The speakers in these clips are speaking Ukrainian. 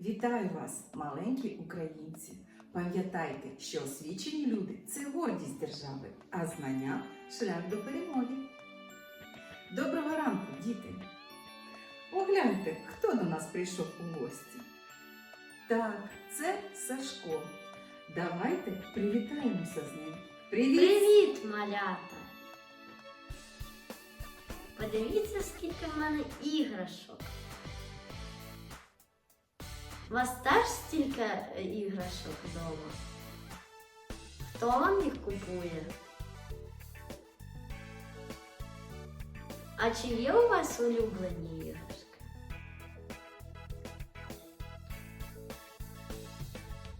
Вітаю вас, маленькі українці! Пам'ятайте, що освічені люди це гордість держави, а знання шлях до перемоги. Доброго ранку, діти! Погляньте, хто до нас прийшов у гості. Так, це Сашко. Давайте привітаємося з ним. Привіт! Привіт, малята! Подивіться, скільки в мене іграшок. У вас теж стільки іграшок вдома? Хто вам їх купує? А чи є у вас улюблені іграшки?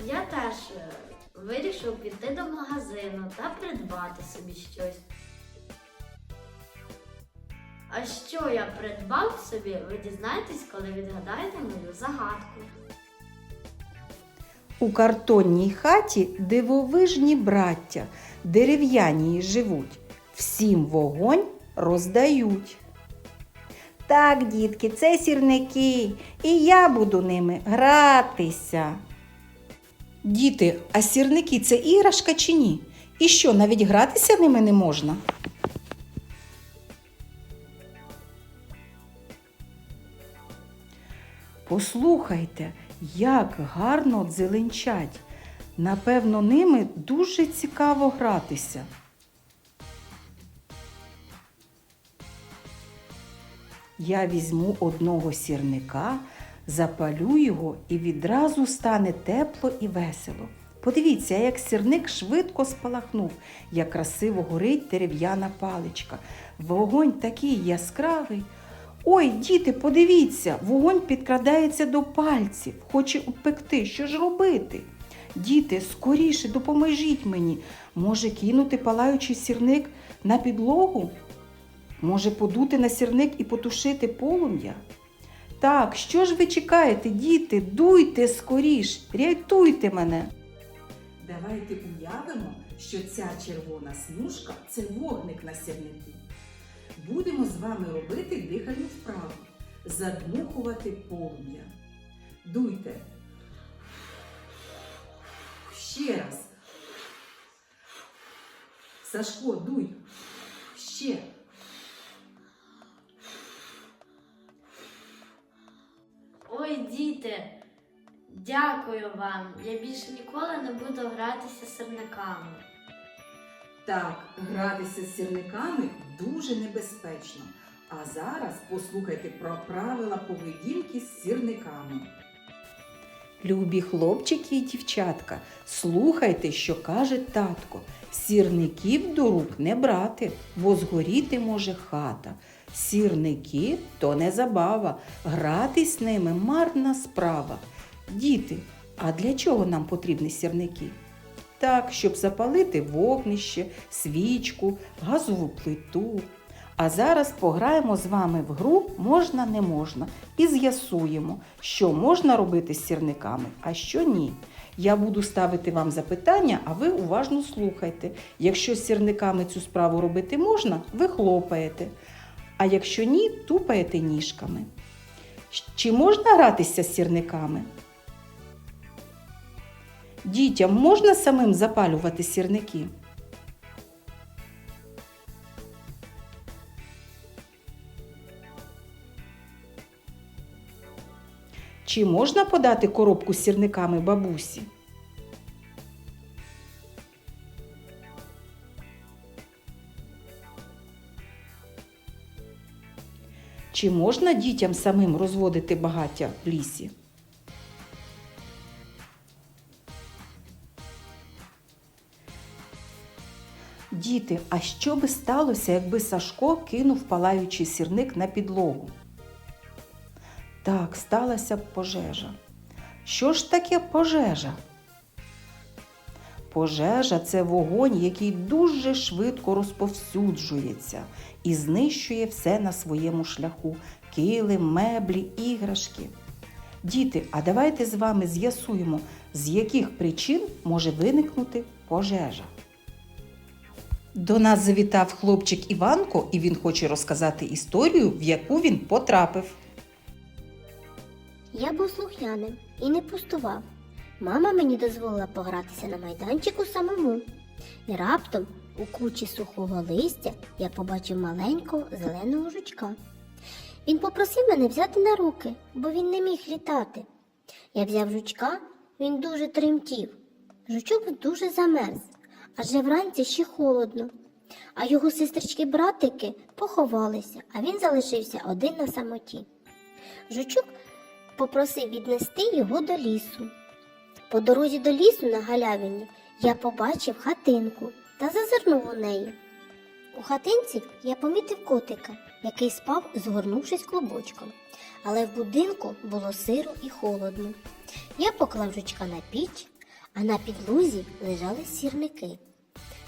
Я теж е, вирішив піти до магазину та придбати собі щось. А що я придбав собі, ви дізнаєтесь, коли відгадаєте мою загадку. У картонній хаті дивовижні браття, дерев'яні й живуть, всім вогонь роздають. Так, дітки, це сірники, і я буду ними гратися. Діти, а сірники це іграшка чи ні? І що, навіть гратися ними не можна? Послухайте, як гарно дзеленчать. Напевно, ними дуже цікаво гратися. Я візьму одного сірника, запалю його і відразу стане тепло і весело. Подивіться, як сірник швидко спалахнув, як красиво горить дерев'яна паличка. Вогонь такий яскравий. Ой, діти, подивіться, вогонь підкрадається до пальців, хоче упекти. Що ж робити? Діти, скоріше допоможіть мені. Може, кинути палаючий сірник на підлогу? Може, подути на сірник і потушити полум'я? Так, що ж ви чекаєте, діти? Дуйте скоріш, рятуйте мене. Давайте уявимо, що ця червона смужка це вогник на сірнику. Будемо з вами робити дихальну вправу, задмухувати полум'я. Дуйте. Ще раз. Сашко, дуй. Ще. Ой, діти, дякую вам. Я більше ніколи не буду гратися з сирниками. Так, гратися з сірниками дуже небезпечно. А зараз послухайте про правила поведінки з сірниками. Любі хлопчики і дівчатка, слухайте, що каже татко. Сірників до рук не брати, бо згоріти може хата. Сірники то не забава, гратись ними марна справа. Діти, а для чого нам потрібні сірники? Так, щоб запалити вогнище, свічку, газову плиту. А зараз пограємо з вами в гру можна, не можна і з'ясуємо, що можна робити з сірниками, а що ні. Я буду ставити вам запитання, а ви уважно слухайте. Якщо з сірниками цю справу робити можна, ви хлопаєте. А якщо ні, тупаєте ніжками. Чи можна гратися з сірниками? Дітям можна самим запалювати сірники? Чи можна подати коробку з сірниками бабусі? Чи можна дітям самим розводити багаття в лісі? Діти, а що би сталося, якби Сашко кинув палаючий сірник на підлогу? Так, сталася б пожежа. Що ж таке пожежа? Пожежа це вогонь, який дуже швидко розповсюджується і знищує все на своєму шляху килим, меблі, іграшки. Діти, а давайте з вами з'ясуємо, з яких причин може виникнути пожежа. До нас завітав хлопчик Іванко, і він хоче розказати історію, в яку він потрапив. Я був слухняним і не пустував. Мама мені дозволила погратися на майданчику самому. І раптом у кучі сухого листя я побачив маленького зеленого жучка. Він попросив мене взяти на руки, бо він не міг літати. Я взяв жучка, він дуже тремтів. Жучок дуже замерз, адже вранці ще холодно. А його сестрички-братики поховалися, а він залишився один на самоті. Жучок попросив віднести його до лісу. По дорозі до лісу на галявині я побачив хатинку та зазирнув у неї. У хатинці я помітив котика, який спав, згорнувшись клубочком, але в будинку було сиро і холодно. Я поклав жучка на піч, а на підлозі лежали сірники.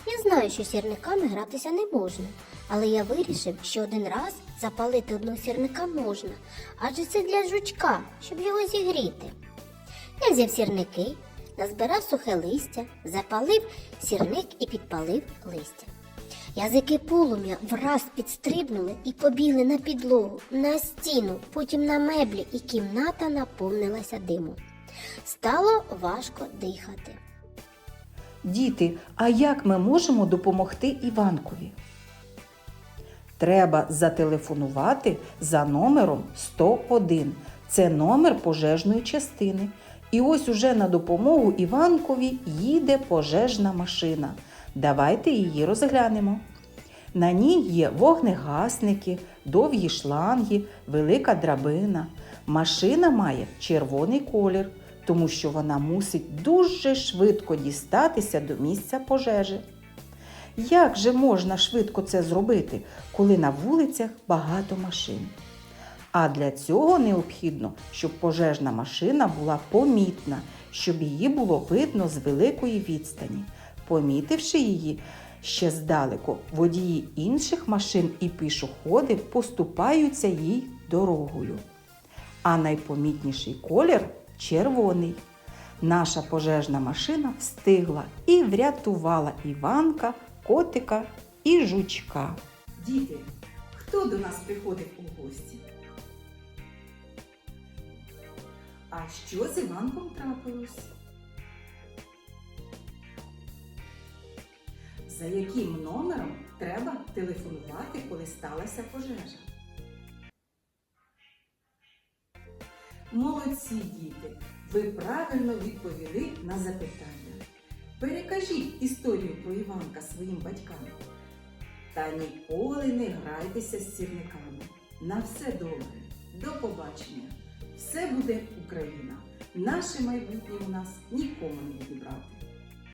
Я знаю, що сірниками гратися не можна, але я вирішив, що один раз запалити одного сірника можна, адже це для жучка, щоб його зігріти. Я взяв сірники, назбирав сухе листя, запалив сірник і підпалив листя. Язики полум'я враз підстрибнули і побігли на підлогу, на стіну, потім на меблі, і кімната наповнилася димом. Стало важко дихати. Діти, а як ми можемо допомогти Іванкові? Треба зателефонувати за номером 101. Це номер пожежної частини. І ось уже на допомогу Іванкові їде пожежна машина. Давайте її розглянемо. На ній є вогнегасники, довгі шланги, велика драбина. Машина має червоний колір, тому що вона мусить дуже швидко дістатися до місця пожежі. Як же можна швидко це зробити, коли на вулицях багато машин? А для цього необхідно, щоб пожежна машина була помітна, щоб її було видно з великої відстані. Помітивши її ще здалеку, водії інших машин і пішоходи поступаються їй дорогою. А найпомітніший колір червоний. Наша пожежна машина встигла і врятувала Іванка, котика і жучка. Діти, хто до нас приходив у гості? А що з Іванком трапилось? За яким номером треба телефонувати, коли сталася пожежа? Молодці діти! Ви правильно відповіли на запитання. Перекажіть історію про Іванка своїм батькам. Та ніколи не грайтеся з сірниками. На все добре. До побачення. Все буде Україна. Наше майбутнє у нас нікому не відомо.